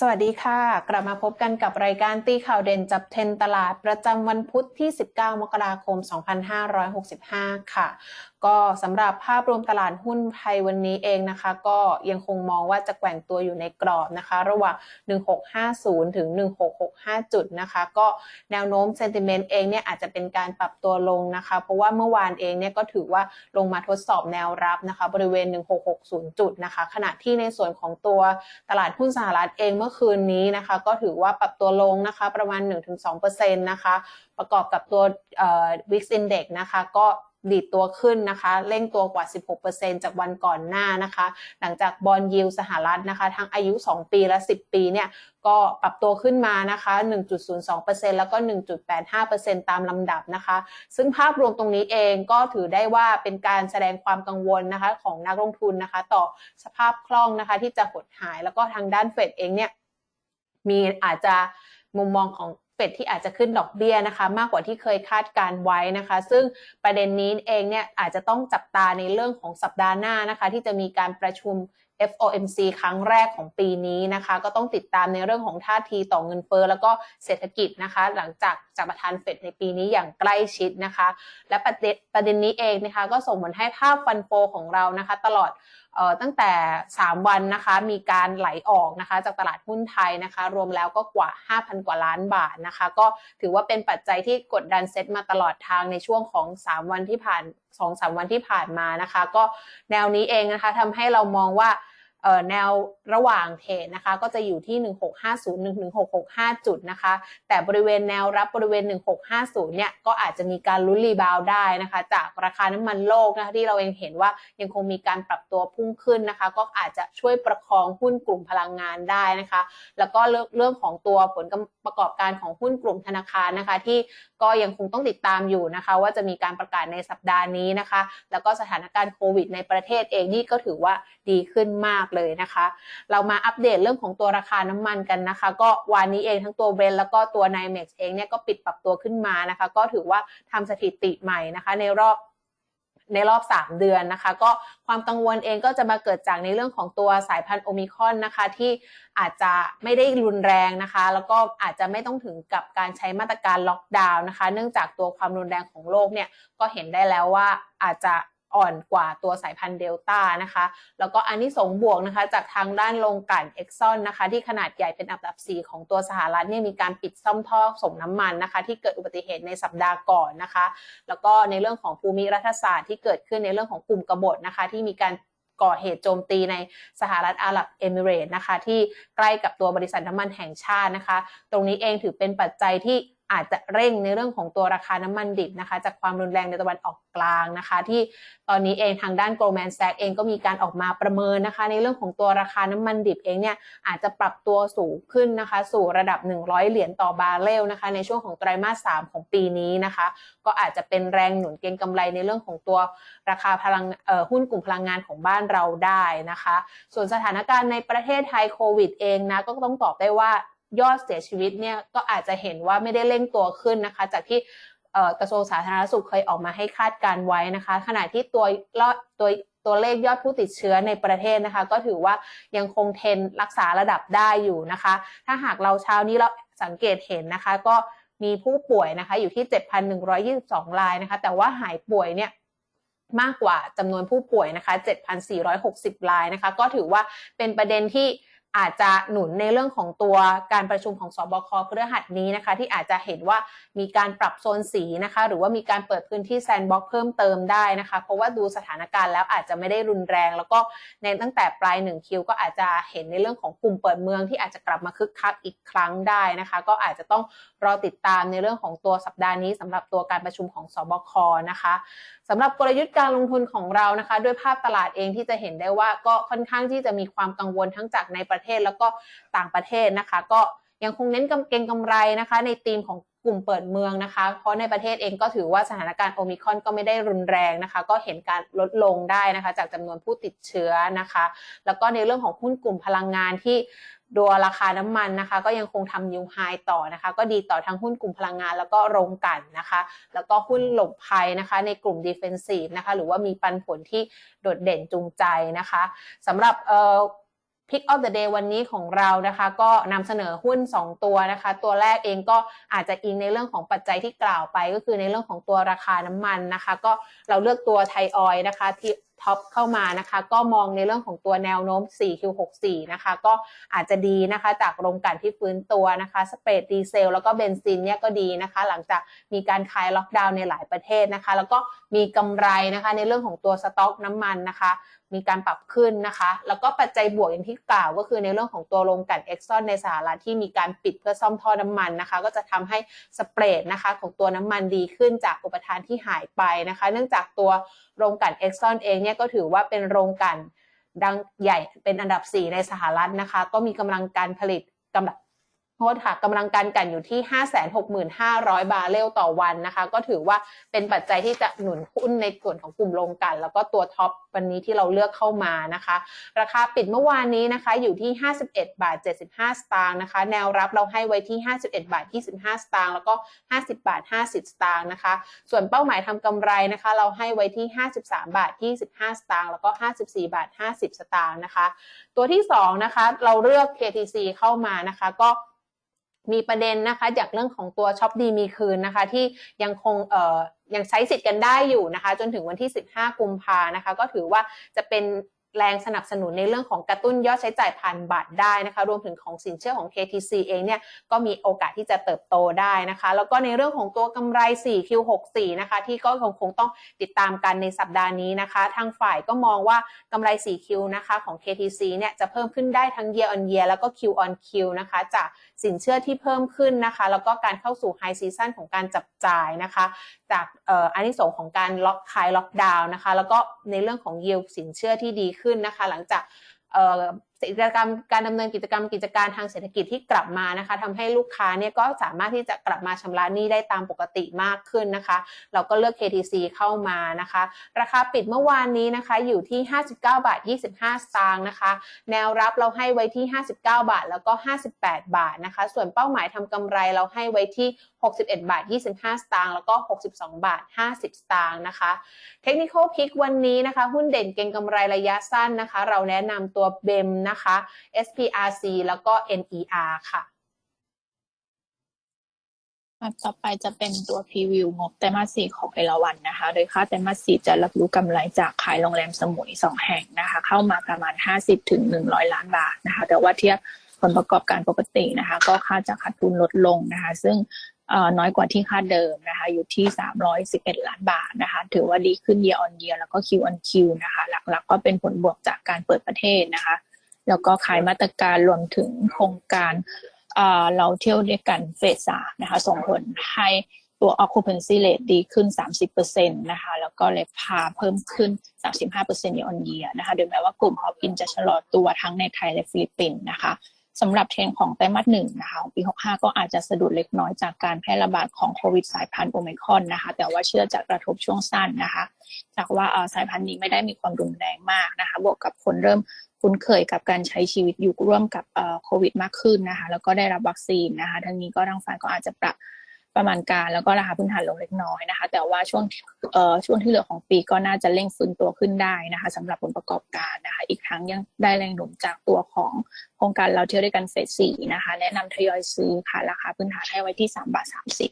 สวัสดีค่ะ กลับมาพบกันกับรายการตีข่าวเด่นจับเทรนตลาดประจำวันพุธที่ 19 มกราคม 2565 ค่ะ ก็สำหรับภาพรวมตลาดหุ้นไทยวันนี้เองนะคะ ก็ยังคงมองว่าจะแกว่งตัวอยู่ในกรอบนะคะ ระหว่าง 1650 ถึง 1665 จุดนะคะ ก็แนวโน้มเซนติเมนต์เองเนี่ยอาจจะเป็นการปรับตัวลงนะคะ เพราะว่าเมื่อวานเองเนี่ยก็ถือว่าลงมาทดสอบแนวรับนะคะ บริเวณ 1660 จุดนะคะ ขณะที่ในส่วนของตัวตลาดหุ้นสหรัฐเองเมื่อคืนนี้นะคะ ก็ถือว่าปรับตัวลงนะคะประมาณ 1-2%นะคะ ประกอบกับตัว Wix Index นะคะก็ ดีดตัวขึ้นนะคะเร่งตัวกว่า 16%จากวันก่อนหน้านะคะ หลังจากบอลยิวสหรัฐนะคะ ทั้งอายุ 2 ปีและ 10 ปีเนี่ยก็ปรับตัวขึ้นมานะคะ 1.02%แล้วก็ 1.85%ตามลำดับนะคะ ซึ่งภาพรวมตรงนี้เองก็ถือได้ว่าเป็นการแสดงความกังวลนะคะของนักลงทุนนะคะ ต่อสภาพคล่องนะคะที่จะหดหายแล้วก็ทางด้านเฟดเองเนี่ยมีอาจจะมุมมองของ เฟดที่อาจจะขึ้นดอกเบี้ยนะคะ มากกว่าที่เคยคาดการไว้นะคะ ซึ่งประเด็นนี้เองเนี่ยอาจจะต้องจับตาในเรื่องของสัปดาห์หน้านะคะ ที่จะมีการประชุม FOMC ครั้งแรกของปีนี้นะคะ ก็ต้องติดตามในเรื่องของท่าทีต่อเงินเฟอ้อแล้วก็เศรษฐกิจนะคะ หลังจากจากประธานเฟดในปีนี้อย่างใกล้ชิดนะคะ และประเด็นประเด็นนี้เองนะคะ ก็ส่งผลให้ภาพฟันโฟของเรานะคะ ตลอดออตั้งแต่ 3 วันนะคะมีการไหลออกนะคะ จากตลาดหุ้นไทยนะคะ รวมแล้วก็กว่า 5,000 กว่าล้านบาทนะคะ ก็ถือว่าเป็นปัจจัยที่กดดันเซ็ตมาตลอดทางในช่วงของ 3 วันที่ผ่าน 2-3 วันที่ผ่านมานะคะ ก็แนวนี้เองนะคะทำให้เรามองว่า แนวระหว่างเทรดนะคะ ก็จะอยู่ที่ 1650-11665 จุดนะคะ แต่บริเวณแนวรับบริเวณ 1650 เนี่ย ก็อาจจะมีการลุ้นรีบาวได้นะคะ จากราคาน้ำมันโลกนะคะที่เราเองเห็นว่ายังคงมีการปรับตัวพุ่งขึ้นนะคะ ก็อาจจะช่วยประคองหุ้นกลุ่มพลังงานได้นะคะ แล้วก็เรื่องของตัวผลประกอบการของหุ้นกลุ่มธนาคารนะคะ ที่ก็ยังคงต้องติดตามอยู่นะคะ ว่าจะมีการประกาศในสัปดาห์นี้นะคะ แล้วก็สถานการณ์โควิดในประเทศเองนี่ก็ถือว่าดีขึ้นมากเลยนะคะ เรามาอัปเดตเรื่องของตัวราคาน้ำมันกันนะคะ ก็วันนี้เองทั้งตัวเบนแล้วก็ตัว n เม็กซ์เองเนี่ยก็ปิดปรับตัวขึ้นมานะคะ ก็ถือว่าทำสถิติใหม่นะคะ ในรอบในรอบ 3 เดือนนะคะ ก็ความกังวลเองก็จะมาเกิดจากในเรื่องของตัวสายพันธุ์โอมิคอนนะคะ ที่อาจจะไม่ได้รุนแรงนะคะ แล้วก็อาจจะไม่ต้องถึงกับการใช้มาตรการล็อกดาวน์นะคะ เนื่องจากตัวความรุนแรงของโลกเนี่ยก็เห็นได้แล้วว่าอาจจะ อ่อนกว่าตัวสายพันธุ์เดลต้านะคะ แล้วก็อันนี้สงบวกนะคะ จากทางด้านโรงกลั่นเอ็กซอนนะคะ ที่ขนาดใหญ่เป็นอันดับ 4 ของตัวสหรัฐเนี่ยมีการปิดซ่อมท่อส่งน้ำมันนะคะ ที่เกิดอุบัติเหตุในสัปดาห์ก่อนนะคะ แล้วก็ในเรื่องของภูมิรัฐศาสตร์ที่เกิดขึ้นในเรื่องของกลุ่มกบฏนะคะ ที่มีการก่อเหตุโจมตีในสหรัฐอาหรับเอมิเรตนะคะ ที่ใกล้กับตัวบริษัทน้ำมันแห่งชาตินะคะ ตรงนี้เองถือเป็นปัจจัยที่ อาจจะเร่งในเรื่องของตัวราคาน้ำมันดิบนะคะ จากความรุนแรงในตะวันออกกลางนะคะ ที่ตอนนี้เองทางด้าน Goldman Sachs เองก็มีการออกมาประเมินนะคะ ในเรื่องของตัวราคาน้ำมันดิบเองเนี่ยอาจจะปรับตัวสูงขึ้นนะคะ สู่ระดับ 100 เหรียญต่อบาร์เรลนะคะ ในช่วงของไตรมาส 3 ของปีนี้นะคะ ก็อาจจะเป็นแรงหนุนเก็งกำไรในเรื่องของตัวราคาพลังหุ้นกลุ่มพลังงานของบ้านเราได้นะคะ ส่วนสถานการณ์ในประเทศไทยโควิดเองนะก็ต้องตอบได้ว่า ยอดเสียชีวิตเนี่ยก็อาจจะเห็นว่าไม่ได้เร่งตัวขึ้นนะคะ จากที่กระทรวงสาธารณสุขเคยออกมาให้คาดการไว้นะคะ ขณะที่ตัวตัวตัวเลขยอดผู้ติดเชื้อในประเทศนะคะ ก็ถือว่ายังคงเทนรักษาระดับได้อยู่นะคะ ถ้าหากเราเช้านี้เราสังเกตเห็นนะคะ ก็มีผู้ป่วยนะคะ อยู่ที่ 7,122 รายนะคะ แต่ว่าหายป่วยเนี่ยมากกว่าจำนวนผู้ป่วยนะคะ 7,460 รายนะคะ ก็ถือว่าเป็นประเด็นที่ อาจจะหนุนในเรื่องของตัวการประชุมของสบคพฤหัสนี้นะคะ ที่อาจจะเห็นว่ามีการปรับโซนสีนะคะ หรือว่ามีการเปิดพื้นที่แซนด์บ็อกเพิ่มเติมได้นะคะ เพราะว่าดูสถานการณ์แล้วอาจจะไม่ได้รุนแรง แล้วก็ในตั้งแต่ปลายหนึ่งคิวก็อาจจะเห็นในเรื่องของกลุ่มเปิดเมืองที่อาจจะกลับมาคึกคักอีกครั้งได้นะคะ ก็อาจจะต้องรอติดตามในเรื่องของตัวสัปดาห์นี้สำหรับตัวการประชุมของสบคนะคะสำหรับกลยุทธ์การลงทุนของเรานะคะ ด้วยภาพตลาดเองที่จะเห็นได้ว่าก็ค่อนข้างที่จะมีความกังวลทั้งจากในประเทศแล้วก็ต่างประเทศนะคะ ก็ยังคงเน้นกำเก็งกำไรนะคะ ในธีมของกลุ่มเปิดเมืองนะคะ เพราะในประเทศเองก็ถือว่าสถานการณ์โอมิคอนก็ไม่ได้รุนแรงนะคะ ก็เห็นการลดลงได้นะคะ จากจำนวนผู้ติดเชื้อนะคะ แล้วก็ในเรื่องของหุ้นกลุ่มพลังงานที่ ดัวราคาน้ำมันนะคะ ก็ยังคงทำนิวไฮต่อนะคะ ก็ดีต่อทั้งหุ้นกลุ่มพลังงานแล้วก็โรงกลั่นนะคะ แล้วก็หุ้นหลบภัยนะคะ ในกลุ่มดิเฟนซีฟนะคะ หรือว่ามีปันผลที่โดดเด่นจูงใจนะคะสำหรับ Pick of the Day วันนี้ของเรานะคะ ก็นำเสนอหุ้น 2 ตัวนะคะ ตัวแรกเองก็อาจจะอิงในเรื่องของปัจจัยที่กล่าวไป ก็คือในเรื่องของตัวราคาน้ำมันนะคะ ก็เราเลือกตัวไทยออยนะคะที่ท็อปเข้ามานะคะ ก็มองในเรื่องของตัวแนวโน้ม 4Q64 นะคะ ก็อาจจะดีนะคะ จากโรงกลั่นที่ฟื้นตัวนะคะ สเปรดดีเซล แล้วก็เบนซินเนี่ยก็ดีนะคะ หลังจากมีการคลายล็อกดาวน์ในหลายประเทศนะคะ แล้วก็มีกำไรนะคะ ในเรื่องของตัวสต็อกน้ำมันนะคะ มีการปรับขึ้นนะคะ แล้วก็ปัจจัยบวกอย่างที่กล่าวก็คือในเรื่องของตัวโรงกลั่นเอ็กซอนในสหรัฐที่มีการปิดเพื่อซ่อมท่อน้ำมันนะคะ ก็จะทำให้สเปรดนะคะ ของตัวน้ำมันดีขึ้นจากอุปทานที่หายไปนะคะ เนื่องจากตัวโรงกลั่นเอ็กซอนเองเนี่ยก็ถือว่าเป็นโรงกันดังใหญ่เป็นอันดับ 4 ในสหรัฐนะคะ ก็มีกำลังการผลิตกำลัง โทษค่ะกำลังการกันอยู่ที่ 565,000 บาร์เรลต่อวันนะคะ ก็ถือว่าเป็นปัจจัยที่จะหนุนหุ้นในส่วนของกลุ่มโรงกัน แล้วก็ตัวท็อปวันนี้ที่เราเลือกเข้ามานะคะ ราคาปิดเมื่อวานนี้นะคะอยู่ที่ 51 บาท 75 สตางค์นะคะ แนวรับเราให้ไว้ที่ 51 บาท 25 สตางค์แล้วก็ 50 บาท 50 สตางค์นะคะ ส่วนเป้าหมายทำกำไรนะคะ เราให้ไว้ที่ 53 บาท 25 สตางค์แล้วก็ 54 บาท 50 สตางค์นะคะ ตัวที่2นะคะเราเลือก KTC เข้ามานะคะก็ มีประเด็นนะคะจากเรื่องของตัวช็อปดีมีคืนนะคะ ที่ยังคงเอ่อยังใช้สิทธิ์กันได้อยู่นะคะ จนถึงวันที่ 15 กุมภานะคะ ก็ถือว่าจะเป็นแรงสนับสนุนในเรื่องของกระตุ้นยอดใช้จ่ายผ่านบัตรได้นะคะ รวมถึงของสินเชื่อของ KTC เองเนี่ยก็มีโอกาสที่จะเติบโตได้นะคะ แล้วก็ในเรื่องของตัวกำไร 4Q64 นะคะ ที่ก็คงคงต้องติดตามกันในสัปดาห์นี้นะคะ ทางฝ่ายก็มองว่ากำไร 4Q นะคะของ KTC เนี่ยจะเพิ่มขึ้นได้ทั้ง year on year แล้วก็ Q on Q นะคะจาก สินเชื่อที่เพิ่มขึ้นนะคะ แล้วก็การเข้าสู่ไฮซีซันของการจับจ่ายนะคะ จากอ,อ,อันที่สงของการล็อกคลายล็อกดาวน์นะคะ แล้วก็ในเรื่องของยิวสินเชื่อที่ดีขึ้นนะคะ หลังจากกิจกรรมการดำเนินกิจกรรมกิจการทางเศรษฐกิจที่กลับมานะคะทำให้ลูกค้าเนี่ยก็สามารถที่จะกลับมาชำระหนี้ได้ตามปกติมากขึ้นนะคะ เราก็เลือก KTC เข้ามานะคะ ราคาปิดเมื่อวานนี้นะคะอยู่ที่ 59 บาท 25 สตางค์นะคะ แนวรับเราให้ไว้ที่ 59 บาทแล้วก็ 58 บาทนะคะ ส่วนเป้าหมายทำกำไรเราให้ไว้ที่ 61 บาท 25 สตางค์แล้วก็ 62 บาท 50 สตางค์นะคะเทคนิคพิกวันนี้นะคะ หุ้นเด่นเก็งกำไรระยะสั้นนะคะ เราแนะนำตัวเบมนะคะ SPRC แล้วก็ NER ค่ะต่อไปจะเป็นตัวพรีวิวงบไตรมาสสี่ของเอราวันนะคะ โดยค่าไตรมาสสี่จะรับรู้กำไรจากขายโรงแรมสมุยสองแห่งนะคะ เข้ามาประมาณ 50ถึง100 ล้านบาทนะคะ แต่ว่าเทียบผลประกอบการปกตินะคะ ก็ค่าจะขาดทุนลดลงนะคะ ซึ่งน้อยกว่าที่คาดเดิมนะคะ อยู่ที่ 311 ล้านบาทนะคะ ถือว่าดีขึ้น year on year แล้วก็ Q on Q นะคะ หลักๆ ก็เป็นผลบวกจากการเปิดประเทศนะคะ แล้วก็ขายมาตรการรวมถึงโครงการเอ่อเราเที่ยวด้วยกันเฟสสามนะคะส่งผลให้ตัว occupancy rate ดีขึ้น 30%นะคะ แล้วก็เลยพาเพิ่มขึ้น 35% year on year นะคะ โดยแม้ว่ากลุ่มฮอปอินจะชะลอตัวทั้งในไทยและฟิลิปปินส์นะคะสำหรับเทรนด์ของไตรมาสหนึ่งนะคะของปี 65 ก็อาจจะสะดุดเล็กน้อยจากการแพร่ระบาดของโควิดสายพันธุ์โอไมครอนนะคะ แต่ว่าเชื่อจะกระทบช่วงสั้นนะคะ จากว่าเอ่อสายพันธุ์นี้ไม่ได้มีความรุนแรงมากนะคะ บวกกับคนเริ่ม คุ้นเคยกับการใช้ชีวิตอยู่ร่วมกับโควิดมากขึ้นนะคะแล้วก็ได้รับวัคซีนนะคะทั้งนี้ก็ทางฝ่ายก็อาจจะปรับประมาณการแล้วก็ราคาพื้นฐานลงเล็กน้อยนะคะ แต่ว่าช่วงเอ่อช่วงที่เหลือของปีก็น่าจะเร่งฟื้นตัวขึ้นได้นะคะสำหรับผลประกอบการนะคะ อีกทั้งยังได้แรงหนุนจากตัวของโครงการเราเที่ยวด้วยกันเฟสสี่นะคะ แนะนำทยอยซื้อค่ะราคาพื้นฐานให้ไว้ที่สามบาทสามสิบ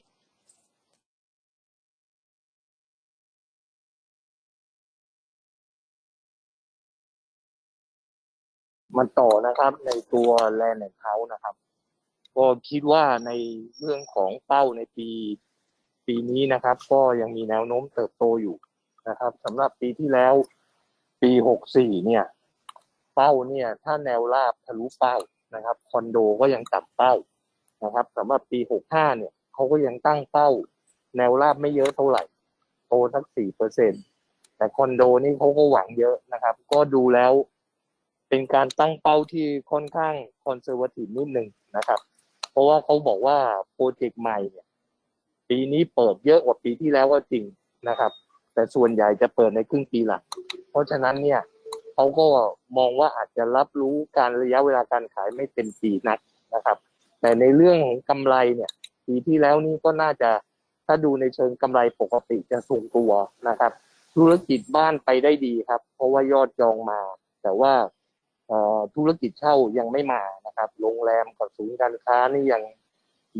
มันต่อนะครับในตัวแลนด์แอนเฮาส์นะครับ ก็คิดว่าในเรื่องของเป้าในปีปีนี้นะครับ ก็ยังมีแนวโน้มเติบโตอยู่นะครับสำหรับปีที่แล้วปีหกสี่เนี่ย เป้าเนี่ย ถ้าแนวราบทะลุเป้านะครับคอนโดก็ยังต่ำเป้านะครับสำหรับปีหกห้าเนี่ยเขาก็ยังตั้งเป้า แนวราบไม่เยอะเท่าไหร่โตสักสี่เปอร์เซ็นแต่คอนโดนี่เขาก็หวังเยอะนะครับ ก็ดูแล้ว เป็นการตั้งเป้าที่ค่อนข้างคอนเซอร์วทีฟนิดนึงนะครับ เพราะว่าเขาบอกว่าโปรเจกต์ใหม่เนี่ยปีนี้เปิดเยอะกว่าปีที่แล้วก็จริงนะครับ แต่ส่วนใหญ่จะเปิดในครึ่งปีหลัง เพราะฉะนั้นเนี่ยเขาก็มองว่าอาจจะรับรู้การระยะเวลาการขายไม่เต็มปีนักนะครับ แต่ในเรื่องของกำไรเนี่ย ปีที่แล้วนี่ก็น่าจะถ้าดูในเชิงกำไรปกติจะสูงตัวนะครับ ธุรกิจบ้านไปได้ดีครับ เพราะว่ายอดจองมา แต่ว่า ธุรกิจเช่ายังไม่มานะครับ โรงแรมกับศูนย์การค้านี่ยัง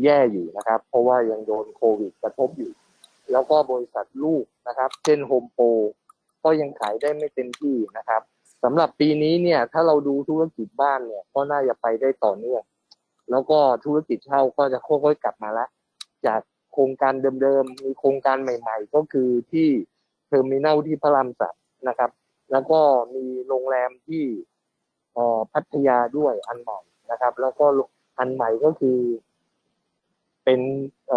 แย่อยู่นะครับ เพราะว่ายังโดนโควิดกระทบอยู่ แล้วก็บริษัทลูกนะครับ เช่นโฮมโปรก็ยังขายได้ไม่เต็มที่นะครับสำหรับปีนี้เนี่ย ถ้าเราดูธุรกิจบ้านเนี่ย ก็น่าจะไปได้ต่อเนื่อง แล้วก็ธุรกิจเช่าก็จะค่อยๆกลับมาล้วจากโครงการเดิมๆ มีโครงการใหม่ๆ ก็คือที่เทอร์มินัลที่พระรามสามนะครับ แล้วก็มีโรงแรมที่ พัทยาด้วยอันใหม่นะครับ แล้วก็อันใหม่ก็คือเป็นเอ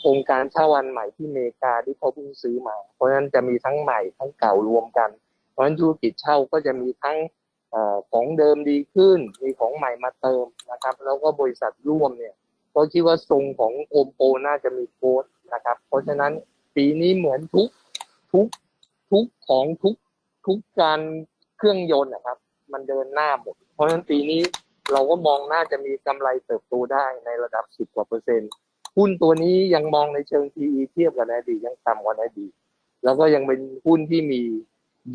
โครงการเช่าอันใหม่ที่อเมริกาที่เขาเพิ่งซื้อมา เพราะฉะนั้นจะมีทั้งใหม่ทั้งเก่ารวมกัน เพราะฉะนั้นธุรกิจเช่าก็จะมีทั้งอของเดิมดีขึ้น มีของใหม่มาเติมนะครับ แล้วก็บริษัทร่วมเนี่ยก็คิดว่าทรงของโอมโปน่าจะมีโค้ดนะครับ เพราะฉะนั้นปีนี้เหมือนทุกทุกทุกของทุกทุกการ เครื่องยนต์นะครับ มันเดินหน้าหมด เพราะฉะนั้นปีนี้เราก็มองน่าจะมีกำไรเติบโตได้ในระดับสิบกว่าเปอร์เซ็นต์หุ้นตัวนี้ยังมองในเชิง PE เทียบกับในอดีตยังต่ำกว่าในอดีตแล้วก็ยังเป็นหุ้นที่มี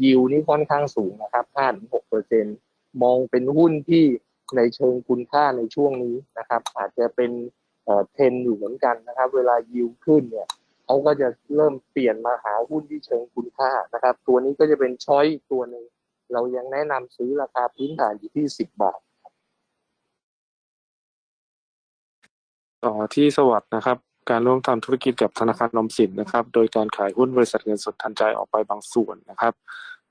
ยิวนี่ค่อนข้างสูงนะครับห้าถึงหกเปอร์เซ็นต์มองเป็นหุ้นที่ในเชิงคุณค่าในช่วงนี้นะครับ อาจจะเป็นเอ่อเทรนอยู่เหมือนกันนะครับ เวลายิวขึ้นเนี่ยเขาก็จะเริ่มเปลี่ยนมาหาหุ้นที่เชิงคุณค่านะครับ ตัวนี้ก็จะเป็นช้อยตัวหนึ่ง เรายังแนะนำซื้อราคาพื้นฐานอยู่ที่สิบบาทต่อที่สวัสด์นะครับ การร่วมทำธุรกิจกับธนาคารออมสินนะครับ โดยการขายหุ้นบริษัทเงินสดทันใจออกไปบางส่วนนะครับ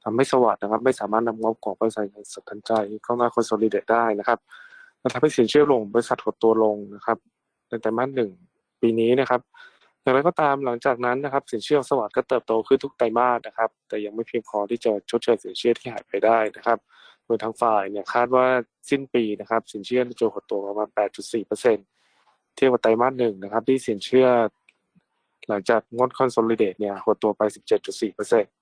ทำให้สวัสด์นะครับ ไม่สามารถนำงบของบริษัทเงินสดทันใจเข้ามาคอนโซลิเดตได้นะครับและทำให้สินเชื่อลงบริษัทหดตัวลงนะครับในไตรมาสหนึ่งปีนี้นะครับ อย่างไรก็ตามหลังจากนั้นนะครับสินเชื่อสวัสด์ก็เติบโตขึ้นทุกไตรมาสนะครับ แต่ยังไม่เพียงพอที่จะชดเชยสินเชื่อที่หายไปได้นะครับโดยทางฝ่ายเนี่ยคาดว่าสิ้นปีนะครับสินเชื่อจะหดตัวประมาณ 8.4เปอร์เซ็นต์เทียบกับไตรมาสหนึ่งนะครับที่สินเชื่อ หลังจากงดคอนโซลิเดตเนี่ยหดตัวไป 17.4เปอร์เซ็นต์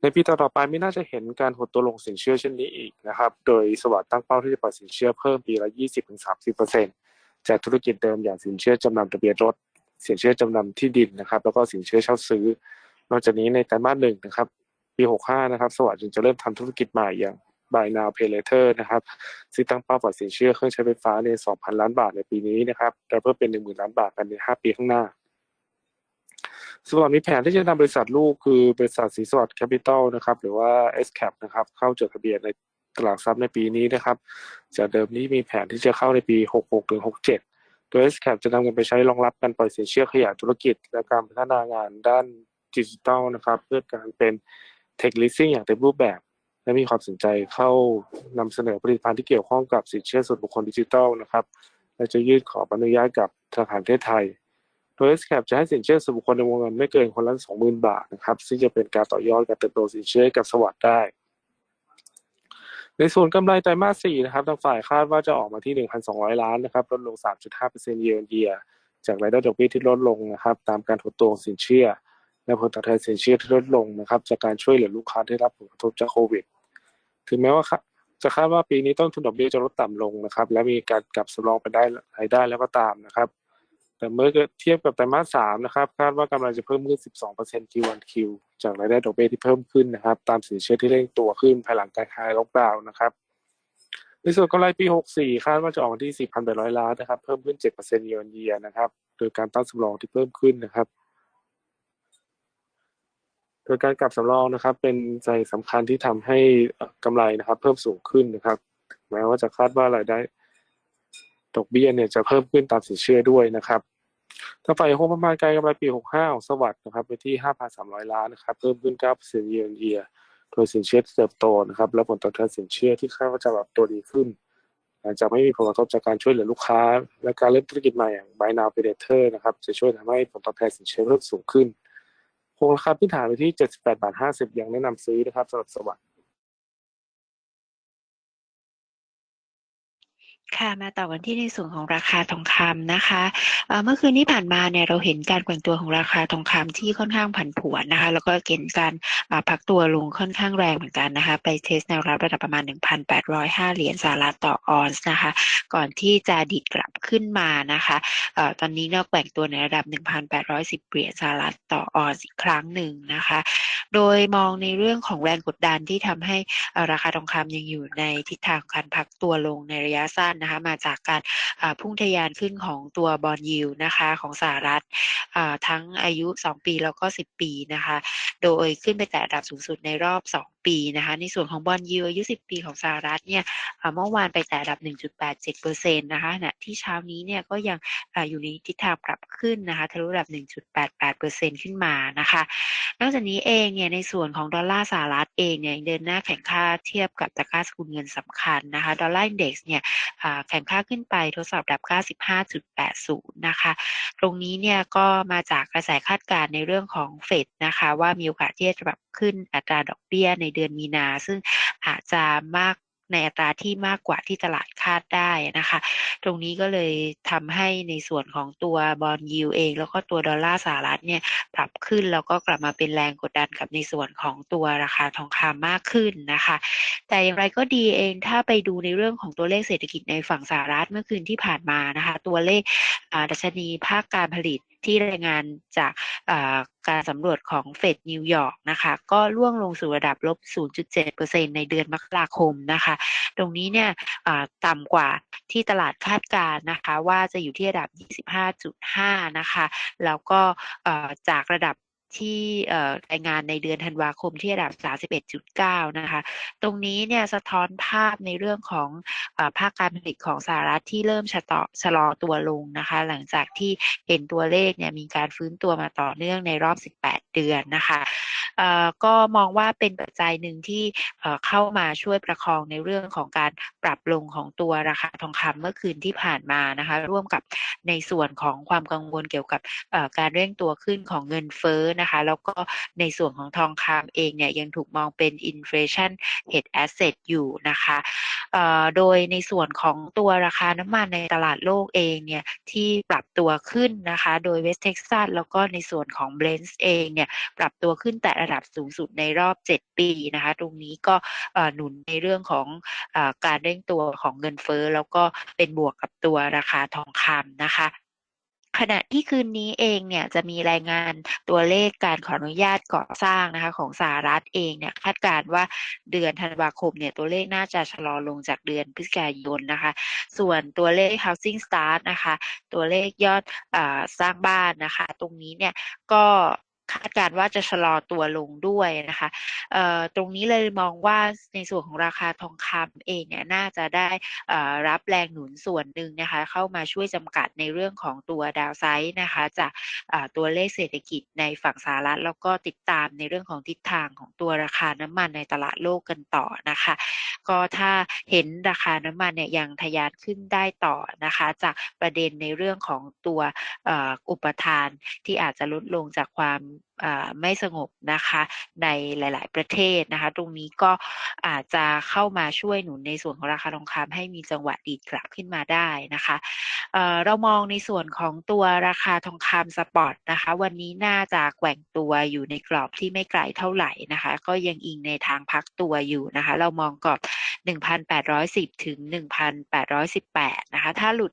ในปีต่อๆไปไม่น่าจะเห็นการหดตัวลงสินเชื่อเช่นนี้อีกนะครับ โดยสวัสด์ตั้งเป้าที่จะปล่อยสินเชื่อเพิ่มปีละ 20-30เปอร์เซ็นต์จากธุรกิจเดิมอย่างสินเชื่อจำนำทะเบียนรถ สินเชื่อจำนำที่ดินนะครับ แล้วก็สินเชื่อเช่าซื้อ นอกจากนี้ในไตรมาสหนึ่งนะครับ ปี 65 นะครับ สวัสด์จึงจะเริ่มทำธุรกิจใหม่อย่าง Buy Now Pay Later นะครับซึ่งตั้งเป้าปล่อสินเชื่อเครื่องใช้ไฟฟ้าใน 2,000 ล้านบาทในปีนี้นะครับและเพิ่มเป็น 10,000 ล้านบาทภายใน 5 ปีข้างหน้าสวัสด์มีแผนที่จะนำบริษัทลูกคือบริษัทสีสวัสดิ์แคปิตอลนะครับ หรือว่า SCAP นะครับ เข้าจดทะเบียนในตลาดทรัพย์ในปีนี้นะครับ จากเดิมนี้มีแผนที่จะเข้าในปี 66 ถึง 67 โดย SCAP จะนำเงินไปใช้รองรับการปล่อยสินเชื่อขยายธุรกิจ และการพัฒนางานด้านดิจิทัลนะครับ เพื่อการเป็น Tech Leasing อย่างเต็มรูปแบบ และมีความสนใจเข้านำเสนอผลิตภัณฑ์ที่เกี่ยวข้องกับสินเชื่อส่วนบุคคลดิจิทัลนะครับ และจะยื่นขออนุญาตกับธนาคารประเทศไทยโดย SCAP จะให้สินเชื่อส่วนบุคคลในวงเงินไม่เกินคนละ20,000 บาทนะครับซึ่งจะเป็นการต่อยอดการเติบโตสินเชื่อกับสวัสด์ได้ ในส่วนกำไรไตรมาส4นะครับทางฝ่ายคาดว่าจะออกมาที่ 1,200 ล้านนะครับลดลง 3.5% year on year จากรายได้ดอกเบี้ยที่ลดลงนะครับ ตามการหดตัวของสินเชื่อ และผลตอบแทนสินเชื่อที่ลดลงนะครับ จากการช่วยเหลือลูกค้าที่รับผลกระทบจากโควิด ถึงแม้ว่าจะคาดว่าปีนี้ต้นทุนดอกเบี้ยจะลดต่ำลงนะครับ และมีการกลับสำรองไปได้รายได้แล้วก็ตามนะครับ แต่เมื่อเทียบกับไตรมาส3นะครับ คาดว่ากำไรจะเพิ่มขึ้น 12% Q1Q จากรายได้ดอกเบี้ยที่เพิ่มขึ้นนะครับ ตามสินเชื่อที่เร่งตัวขึ้นภายหลังการคลายล็อกดาวน์นะครับ ในส่วนกำไรปี 64 คาดว่าจะออกที่ 4,800 ล้านนะครับ เพิ่มขึ้น7% year on year นะครับ โดยการตั้งสำรองที่เพิ่มขึ้นนะครับ โดยการกลับสำรองนะครับ เป็นใจสำคัญที่ทำให้กำไรนะครับ เพิ่มสูงขึ้นนะครับ แม้ว่าจะคาดว่ารายได้ดอกเบี้ยเนี่ยจะเพิ่มขึ้นตามสินเชื่อด้วยนะครับ ทาฝ่ายโฮมประมาณการกำไรปี 65 ของสวัสด์นะครับไปที่ 5,300 ล้านนะครับ เพิ่มขึ้น 9% year on year โดยสินเชื่อเติบโตนะครับ และผลตอบแทนสินเชื่อที่คาดว่าจะปรับตัวดีขึ้น หลังจากไม่มีผลกระทบจากการช่วยเหลือลูกค้า และการเริ่มธุรกิจใหม่อย่าง Buy Now Pay Later นะครับ จะช่วยทำให้ผลตอบแทนสินเชื่อเพิ่มสูงขึ้นคงราคาพื้นฐานไปที่ 78บาท50ยังแนะนำซื้อนะครับสำหรับสวัสด์ ค่ะมาต่อกันที่ในส่วนของราคาทองคำนะคะเมื่อคืนที่ผ่านมาเนี่ยเราเห็นการแกว่งตัวของราคาทองคำที่ค่อนข้างผันผวนนะคะ แล้วก็เกณฑ์การพักตัวลงค่อนข้างแรงเหมือนกันนะคะ ไปเทสแนวรับระดับประมาณ 1,805 เหรียญสหรัฐต่อออนซ์นะคะ ก่อนที่จะดิดกลับขึ้นมานะคะอ่อตอนนี้เนี่ยแกว่งตัวในระดับ 1,810 เหรียญสหรัฐต่อออนซ์อีกครั้งหนึ่งนะคะ โดยมองในเรื่องของแรงกดดันที่ทำให้ราคาทองคำยังอยู่ในทิศทางการพักตัวลงในระยะสั้นนะคะมาจากการพุ่งทะยานขึ้นของตัวบอลยิวนะคะของสหรัฐทั้งอายุ 2 ปีแล้วก็ 10 ปีนะคะ โดยขึ้นไปแตะระดับสูงสุดในรอบ 2ปีนะคะ ในส่วนของบอลยิวอายุ 10 ปีของสหรัฐเนี่ยเมื่อวานไปแตะระดับ 1.87%นะคะขณะที่เช้านี้เนี่ยก็ยังออยู่ในทิศทางปรับขึ้นนะคะทะลุระดับ 1.88%ขึ้นมานะคะ นอกจากนี้เองเนี่ยในส่วนของดอลลาร์สหรัฐเองเนี่ยเดินหน้าแข่งค่าเทียบกับตะกร้าสกุลเงินสำคัญนะคะดอลลาร์อินเด็กซ์เนี่ยแข่งค่าขึ้นไปทดสอบระดับ 95.80 นะคะ ตรงนี้เนี่ยก็มาจากกระแสคาดการณ์ในเรื่องของเฟดนะคะว่ามีโอกาสที่จะปรับ ขึ้นอัตราดอกเบี้ยในเดือนมีนา ซึ่งอาจจะมากในอัตราที่มากกว่าที่ตลาดคาดได้นะคะ ตรงนี้ก็เลยทำให้ในส่วนของตัวบอลยิวเอง แล้วก็ตัวดอลลาร์สหรัฐเนี่ยปรับขึ้นแล้วก็กลับมาเป็นแรงกดดันกับในส่วนของตัวราคาทองคำมากขึ้นนะคะ แต่อย่างไรก็ดีเองถ้าไปดูในเรื่องของตัวเลขเศรษฐกิจในฝั่งสหรัฐเมื่อคืนที่ผ่านมานะคะ ตัวเลขดัชนีภาคการผลิต ที่รายงานจากการสำรวจของเฟดนิวยอร์กนะคะก็ร่วงลงสู่ระดับลบ 0.7%ในเดือนมกราคมนะคะ ตรงนี้เนี่ยต่ำกว่าที่ตลาดคาดการณ์นะคะว่าจะอยู่ที่ระดับ 25.5 นะคะ แล้วก็จากระดับ ที่รายงานในเดือนธันวาคมที่ระดับ 31.9 นะคะ ตรงนี้เนี่ยสะท้อนภาพในเรื่องของอภาคการผลิตของสหรัฐที่เริ่มชะตอชะลอตัวลงนะคะ หลังจากที่เห็นตัวเลขเนี่ยมีการฟื้นตัวมาต่อเนื่องในรอบ 18 เดือนนะคะ ก็มองว่าเป็นปัจจัยหนึ่งที่เข้ามาช่วยประคองในเรื่องของการปรับลงของตัวราคาทองคำเมื่อคืนที่ผ่านมานะคะ ร่วมกับในส่วนของความกังวลเกี่ยวกับการเร่งตัวขึ้นของเงินเฟ้อนะคะ แล้วก็ในส่วนของทองคำเองเนี่ยยังถูกมองเป็น inflation head asset อยู่นะคะโดยในส่วนของตัวราคาน้ำมันในตลาดโลกเองเนี่ยที่ปรับตัวขึ้นนะคะ โดย West Texas แล้วก็ในส่วนของ Brent เองเนี่ยปรับตัวขึ้นแต่ระดับสูงสุดในรอบ 7 ปีนะคะ ตรงนี้ก็หนุนในเรื่องของอการเร่งตัวของเงินเฟ้อ แล้วก็เป็นบวกกับตัวราคาทองคำนะคะขณะที่คืนนี้เองเนี่ยจะมีรายงานตัวเลขการขออนุญาตก่อสร้างนะคะของสหรัฐเองเนี่ยคาดการณ์ว่าเดือนธันวาคมเนี่ยตัวเลขน่าจะชะลอลงจากเดือนพฤศจิกายนนะคะ ส่วนตัวเลข housing start นะคะ ตัวเลขยอดอสร้างบ้านนะคะ ตรงนี้เนี่ยก็ คาดการ์ว่าจะชะลอตัวลงด้วยนะคะตรงนี้เลยมองว่าในส่วนของราคาทองคำเองเนี่ยน่าจะได้รับแรงหนุนส่วนหนึ่งนะคะเข้ามาช่วยจำกัดในเรื่องของตัวดาวไซด์นะคะจากตัวเลขเศรษฐกิจในฝั่งสหรัฐ แล้วก็ติดตามในเรื่องของทิศทางของตัวราคาน้ำมันในตลาดโลกกันต่อนะคะ ก็ถ้าเห็นราคาน้ำมันเนี่ยยังทะยานขึ้นได้ต่อนะคะ จากประเด็นในเรื่องของตัวอุปทานที่อาจจะลดลงจากความอ่า ไม่สงบนะคะในหลาย ๆ ประเทศนะคะ ตรงนี้ก็อาจจะเข้ามาช่วยหนุนในส่วนของราคาทองคำให้มีจังหวะดีดกลับขึ้นมาได้นะคะเเรามองในส่วนของตัวราคาทองคำสปอร์ตนะคะ วันนี้น่าจะแกว่งตัวอยู่ในกรอบที่ไม่ไกลเท่าไหร่นะคะ ก็ยังอิงในทางพักตัวอยู่นะคะ เรามองกรอบ1,810 ถึง 1,818 นะคะ ถ้าหลุด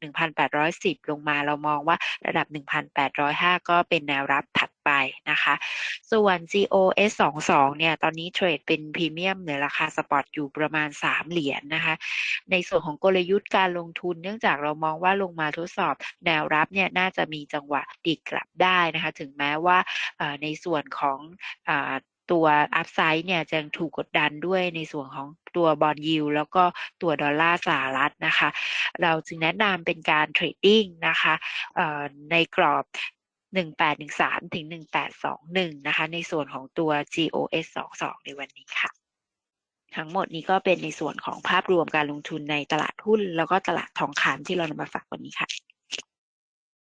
1,810 ลงมาเรามองว่าระดับ 1,805 ก็เป็นแนวรับถัดไปนะคะส่วน GOS 22เนี่ย ตอนนี้เทรดเป็นพรีเมียมเหนือราคาสปอตอยู่ประมาณ 3 เหรียญนะคะ ในส่วนของกลยุทธ์การลงทุน เนื่องจากเรามองว่าลงมาทดสอบแนวรับเนี่ย น่าจะมีจังหวะดีดกลับได้นะคะ ถึงแม้ว่าในส่วนของอตัวอัพไซด์เนี่ยจะถูกกดดันด้วยในส่วนของตัวบอลยิวแล้วก็ตัวดอลลาร์สหรัฐนะคะ เราจึงแนะนำเป็นการเทรดดิ้งนะคะในกรอบ 1813 ถึง 1821 นะคะ ในส่วนของตัว GOS 22 ในวันนี้ค่ะ ทั้งหมดนี้ก็เป็นในส่วนของภาพรวมการลงทุนในตลาดหุ้น แล้วก็ตลาดทองคำที่เรานำมาฝากวันนี้ค่ะ